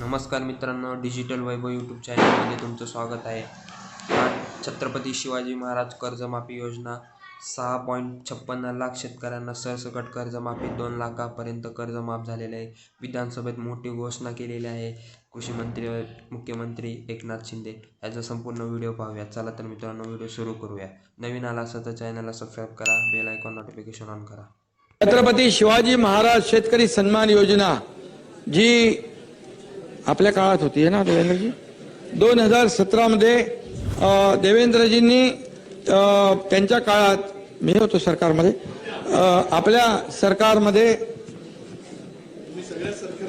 नमस्कार मित्रांनो डिजिटल वैभव यूट्यूब चॅनलमध्ये तुमचं स्वागत आहे. आज छत्रपती शिवाजी महाराज कर्जमाफी योजना सहा पॉईंट छप्पन्न लाख शेतकऱ्यांना सरसकट कर्जमाफी दोन लाखापर्यंत कर्ज माफ झालेले आहे. विधानसभेत मोठी घोषणा केलेली आहे. कृषी मंत्री मुख्यमंत्री एकनाथ शिंदे याचा संपूर्ण व्हिडिओ पाहूया. चला तर मित्रांनो व्हिडिओ सुरू करूया. नवीन आला असं तर चॅनलला सबस्क्राईब करा बेल आयकॉन नोटिफिकेशन ऑन करा. छत्रपती शिवाजी महाराज शेतकरी सन्मान योजना जी आपल्या काळात होती ना देवेंद्रजी? दोन हजार सतरामध्ये देवेंद्रजींनी त्यांच्या काळात मी होतो सरकारमध्ये आपल्या सरकारमध्ये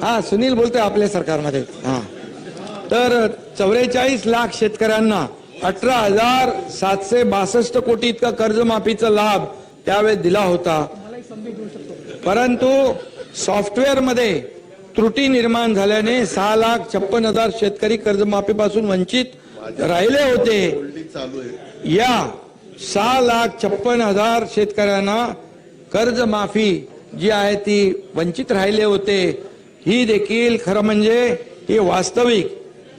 हा सुनील बोलतोय आपल्या सरकारमध्ये हा. तर चौवेचाळीस लाख शेतकऱ्यांना अठरा हजार सातशे बासष्ट कोटी इतका कर्जमाफीचा लाभ त्यावेळेस दिला होता. परंतु सॉफ्टवेअरमध्ये त्रुटी निर्माण झाल्याने सहा लाख छप्पन हजार शेतकरी कर्जमाफीपासून वंचित राहिले होते. या सहा लाख छप्पन हजार शेतकऱ्यांना कर्जमाफी जी आहे ती वंचित राहिले होते. ही देखील खरं म्हणजे ही वास्तविक.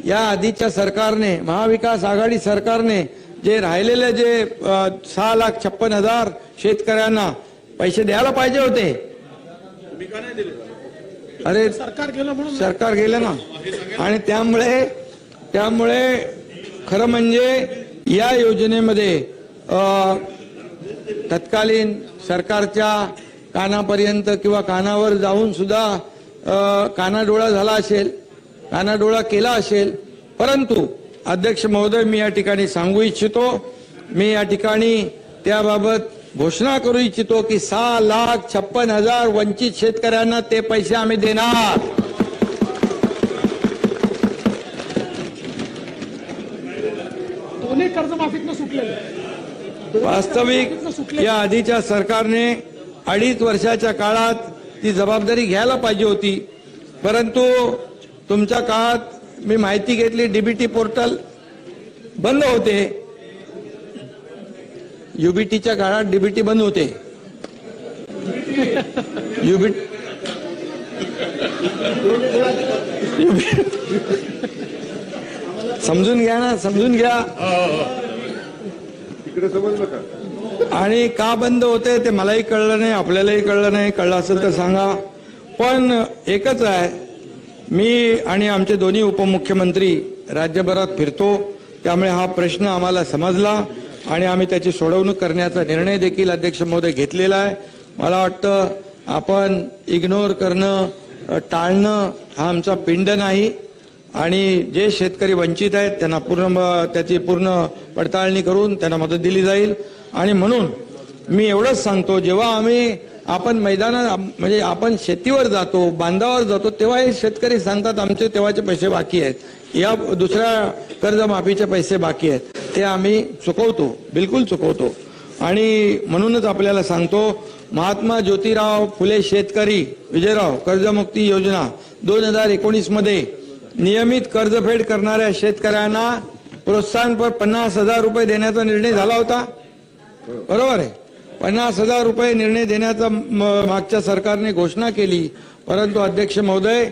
या आधीच्या सरकारने महाविकास आघाडी सरकारने जे राहिलेले जे सहा लाख छप्पन हजार शेतकऱ्यांना पैसे द्यायला पाहिजे होते. अरे सरकार गेलं म्हणून सरकार गेलं ना. आणि त्यामुळे त्यामुळे खरं म्हणजे या योजनेमध्ये तत्कालीन सरकारच्या कानापर्यंत किंवा कानावर जाऊन सुद्धा कानाडोळा झाला असेल कानाडोळा केला असेल परंतु अध्यक्ष महोदय मी या ठिकाणी सांगू इच्छितो. मी या ठिकाणी त्याबाबत घोषणा करू इच्छितो की सहा लाख छप्पन हजार वंचित शेतकऱ्यांना ते पैसे आम्ही देणार. दोन्ही कर्जमाफीतनं सुटलेले. वास्तविक या आधीच्या सरकारने अडीच वर्षाच्या काळात ती जबाबदारी घ्यायला पाहिजे होती. परंतु तुमच्या काळात मी माहिती घेतली डीबीटी पोर्टल बंद होते. युबीटीच्या काळात डीबीटी बंद होते. युबी समजून घ्या ना समजून घ्या. आणि का बंद होते ते मलाही कळलं नाही आपल्यालाही कळलं नाही कळलं असेल तर सांगा. पण एकच आहे मी आणि आमचे दोन्ही उपमुख्यमंत्री राज्यभरात फिरतो त्यामुळे हा प्रश्न आम्हाला समजला. आणि आम्ही त्याची सोडवणूक करण्याचा निर्णय देखील अध्यक्ष महोदय घेतलेला आहे. मला वाटतं आपण इग्नोर करणं टाळणं हा आमचा पिंड नाही. आणि जे शेतकरी वंचित आहेत त्यांना पूर्ण त्याची पूर्ण पडताळणी करून त्यांना मदत दिली जाईल. आणि म्हणून मी एवढंच सांगतो जेव्हा आम्ही आपण मैदानात म्हणजे आपण शेतीवर जातो बांधावर जातो तेव्हा हे शेतकरी सांगतात आमचे तेव्हाचे पैसे बाकी आहेत. या दुसऱ्या कर्जमाफीचे पैसे बाकी आहेत. ते आम्ही चुकवतो बिलकुल चुकवतो. आणि म्हणूनच आपल्याला सांगतो महात्मा ज्योतिराव फुले शेतकरी विजयराव कर्जमुक्ती योजना दोन हजार एकोणीसमध्ये नियमित कर्जफेड करणाऱ्या शेतकऱ्यांना प्रोत्साहनपर पन्नास हजार रुपये देण्याचा निर्णय झाला होता. बरोबर आहे. पन्नास हजार रुपये निर्णय देण्याचा मागच्या सरकारने घोषणा केली. परंतु अध्यक्ष महोदय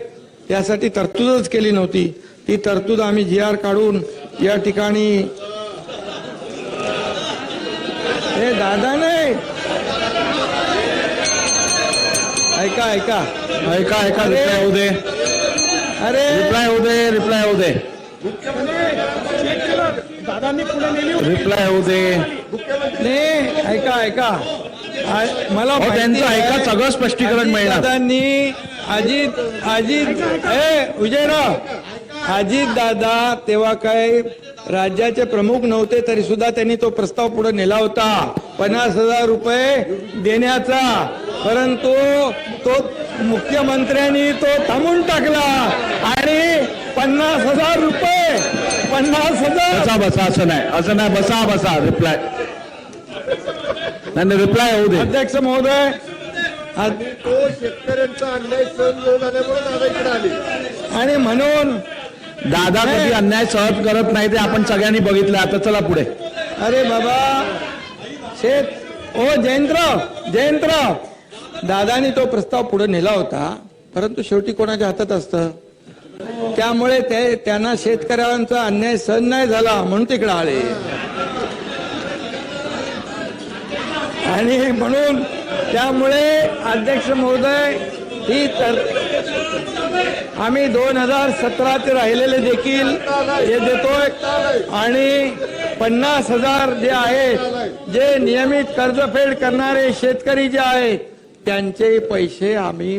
त्यासाठी तरतूदच केली नव्हती. ती तरतूद आम्ही जी आर काढून या ठिकाणी हे दादा नाही. ऐका ऐका. ऐका ऐका रिप्लाय होऊ दे. अरे. रिप्लाय होऊ दे रिप्लाय होऊ दे. दादांनी पुढे नेली होती. रिप्लाय होऊ दे नाही ऐका ऐका मला त्यांचं ऐका, सगळं स्पष्टीकरण मिळणार. दादांनी अजित अजित ए विजयराव अजित दादा तेव्हा काय राज्याचे प्रमुख नव्हते तरी सुद्धा त्यांनी तो प्रस्ताव पुढे नेला होता. पन्नास हजार रुपये देण्याचा. परंतु तो मुख्यमंत्र्यांनी तो थांबून टाकला. आणि पन्नास हजार रुपये पन्नास हजार. बसा बसा असं नाही. असं नाही बसा बसा रिप्लाय नाही रिप्लाय होऊ दे. अध्यक्ष महोदय आज- तो शेतकऱ्यांचा अन्याय सहन झाल्यामुळे दादा इकडे आले. आणि म्हणून दादा कधी अन्याय सहज करत नाही ते आपण सगळ्यांनी बघितलं. आता चला पुढे. अरे बाबा शेत ओ जयंतराव जयंतराव दादानी तो प्रस्ताव पुढे नेला होता परंतु शेवटी कोणाच्या हातात असतं? त्यामुळे ते त्यांना शेतकऱ्यांचा अन्याय सहन नाही झाला म्हणून तिकडे आले. आणि म्हणून त्यामुळे अध्यक्ष महोदय ही तर आम्ही दोन हजार सतराचे राहिलेले देखील हे देतोय आणि पन्नास हजार जे आहेत जे नियमित कर्जफेड करणारे शेतकरी जे आहेत त्यांचे पैसे आम्ही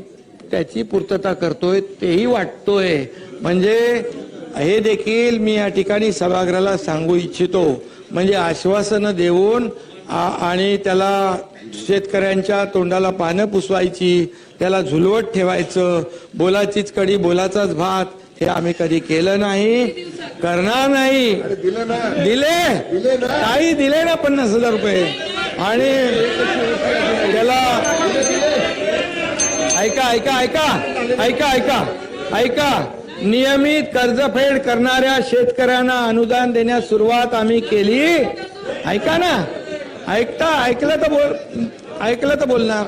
त्याची पूर्तता करतोय तेही वाटतोय. म्हणजे हे देखील मी या ठिकाणी सभागृहाला सांगू इच्छितो. म्हणजे आश्वासनं देऊन आणि त्याला शेतकऱ्यांच्या तोंडाला पानं पुसवायची त्याला झुलवत ठेवायचं बोलाचीच कडी बोलाचाच भात हे आम्ही कधी केलं नाही करणार नाही. दिलं काही दिले ना पन्नास हजार रुपये. आणि त्याला ऐका ऐका ऐका ऐका ऐका ऐका. नियमित कर्जफेड करणाऱ्या शेतकऱ्यांना अनुदान देण्यास सुरुवात आम्ही केली. ऐका ना. ऐकता ऐकलं तर बोल ऐकलं तर बोलणार.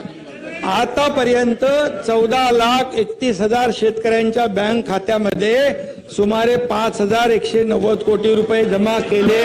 आतापर्यंत चौदा लाख एकतीस हजार शेतकऱ्यांच्या बँक खात्यामध्ये सुमारे पाच हजार एकशे नव्वद कोटी रुपये जमा केले.